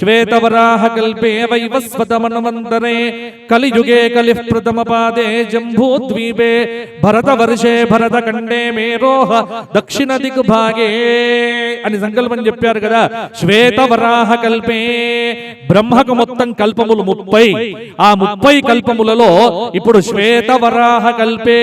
శ్వేతవరాహ కల్పే వైవస్వతమన్వంతరే కలియుగే కలిః ప్రథమ పాదే జంబూద్వీపే భరతవర్షే భరతఖండే మేరోహ దక్షిణ దిగ్భాగే అని సంకల్పం చెప్పారు కదా శ్వేతవరాహ కల్పే బ్రహ్మకు మొత్తం కల్పములు ముప్పై. ఆ ముప్పై కల్పములలో ఇప్పుడు శ్వేతవరాహ కల్పే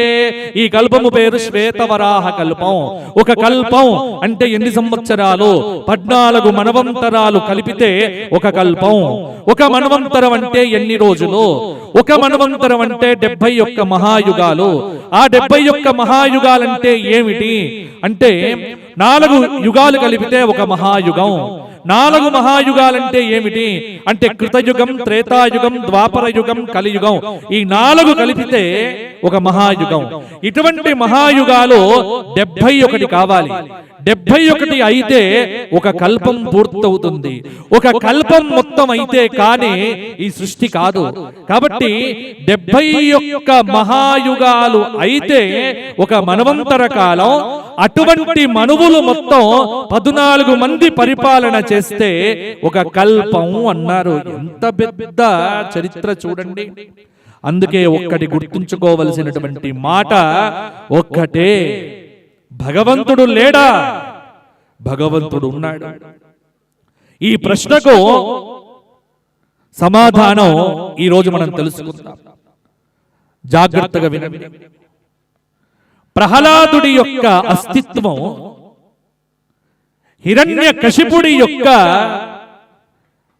ఈ కల్పము పేరు శ్వేతవరాహ కల్పం ఒక కల్పం అంటే ఎన్ని సంవత్సరాలు? పద్నాలుగు మనవంతరాలు కలిపితే ఒక కల్పం ఒక మనవంతరం అంటే ఎన్ని రోజులు? ఒక మనవంతరం అంటే డెబ్బై ఒక్క మహాయుగాలు. ఆ డెబ్బై ఒక్క మహాయుగాలంటే ఏమిటి? అంటే నాలుగు యుగాలు కలిపితే ఒక మహాయుగం. నాలుగు మహాయుగాలంటే ఏమిటి? అంటే కృతయుగం త్రేతాయుగం ద్వాపర యుగం కలియుగం. ఈ నాలుగు కలిపితే ఒక మహాయుగం. ఇటువంటి మహాయుగాలు డెబ్బై ఒకటి కావాలి. డెబ్బై ఒకటి అయితే ఒక కల్పం పూర్తవుతుంది. ఒక కల్పం మొత్తం అయితే కానీ ఈ సృష్టి కాదు. కాబట్టి డెబ్బై ఒక్క మహాయుగాలు అయితే ఒక మనవంతర కాలం అటువంటి మనువులు మొత్తం పద్నాలుగు మంది పరిపాలన చేస్తే ఒక కల్పం అన్నారు. ఎంత పెద్ద చరిత్ర చూడండి. అందుకే ఒక్కటి గుర్తుంచుకోవలసినటువంటి మాట ఒక్కటే. భగవంతుడు లేడా? భగవంతుడు ఉన్నాడు. ఈ ప్రశ్నకు సమాధానం ఈ రోజు మనం తెలుసుకుందాం. జాగ్రత్తగా వినండి. ప్రహ్లాదుడి యొక్క అస్తిత్వం హిరణ్య కశిపుడి యొక్క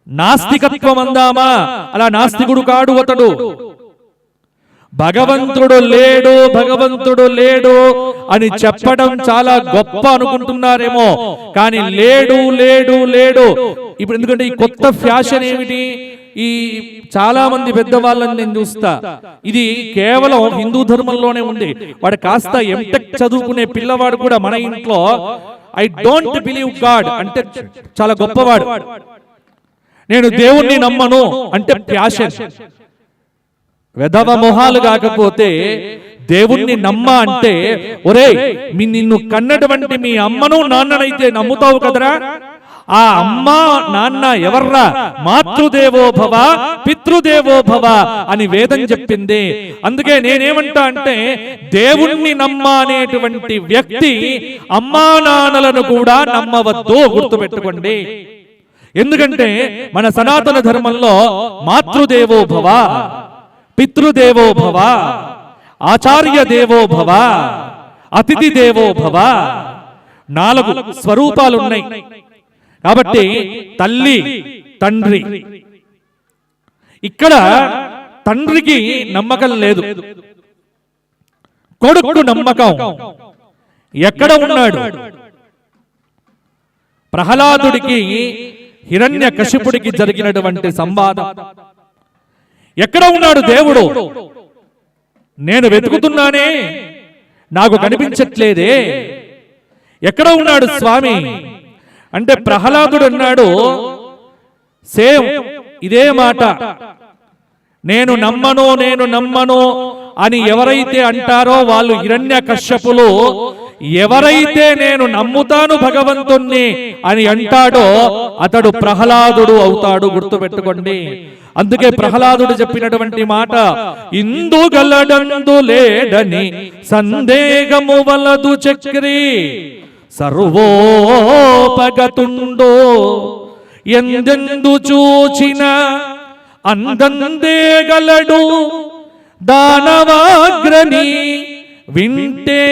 నాస్తికత్వం అందామా? అలా నాస్తికుడు కాడు అతడు. భగవంతుడు లేడు భగవంతుడు లేడు అని చెప్పడం చాలా గొప్ప అనుకుంటున్నారేమో. కానీ లేడు లేడు లేడు ఇప్పుడు ఎందుకంటే ఈ కొత్త ఫ్యాషన్ ఏమిటి? ఈ చాలా మంది పెద్దవాళ్ళని నేను చూస్తా. ఇది కేవలం హిందూ ధర్మంలోనే ఉంది. వాడు కాస్త ఎంటెక్ చదువుకునే పిల్లవాడు కూడా మన ఇంట్లో ఐ డోంట్ బిలీవ్ గాడ్ అంటే చాలా గొప్పవాడు. నేను దేవుణ్ణి నమ్మను అంటే ప్యాషన్ వెధవ మొహాలు కాకపోతే దేవుణ్ణి నమ్మ అంటే ఒరే మీ నిన్ను కన్నటువంటి మీ అమ్మను నాన్ననైతే నమ్ముతావు కదరా? ఆ అమ్మ నాన్న ఎవర్రా? మాతృదేవో భవ పితృదేవో భవ అని వేదం చెప్పింది. అందుకే నేనేమంటా అంటే దేవుణ్ణి నమ్మ అనేటువంటి వ్యక్తి అమ్మా నాన్నలను కూడా నమ్మవద్దు గుర్తుపెట్టుకోండి. ఎందుకంటే మన సనాతన ధర్మంలో మాతృదేవో భవ పితృదేవో భవ ఆచార్య దేవో భవ అతిథి దేవో భవ నాలుగు స్వరూపాలు ఉన్నాయి కాబట్టి తల్లి తండ్రి. ఇక్కడ తండ్రికి నమ్మకం లేదు. కొడుకు నమ్మకం. ఎక్కడ ఉన్నాడు? ప్రహ్లాదుడికి హిరణ్య కశిపుడికి జరిగినటువంటి సంవాదం. ఎక్కడ ఉన్నాడు దేవుడు? నేను వెతుకుతున్నానే? నాకు కనిపించట్లేదే? ఎక్కడ ఉన్నాడు స్వామి? అంటే ప్రహ్లాదుడు అన్నాడు సేమ్ ఇదే మాట. నేను నమ్మను నేను నమ్మను అని ఎవరైతే అంటారో వాళ్ళు హిరణ్య కశ్యపులు ఎవరైతే నేను నమ్ముతాను భగవంతుణ్ణి అని అంటాడో అతడు ప్రహ్లాదుడు అవుతాడు గుర్తుపెట్టుకోండి. అందుకే ప్రహ్లాదుడు చెప్పినటువంటి మాట ఇందు గలడందు లేడని సందేహము వలదు చక్రి. సర్వోపగతుండో ఎందెందు చూచిన అందందే గలడు దానవాగ్రనీ వింటే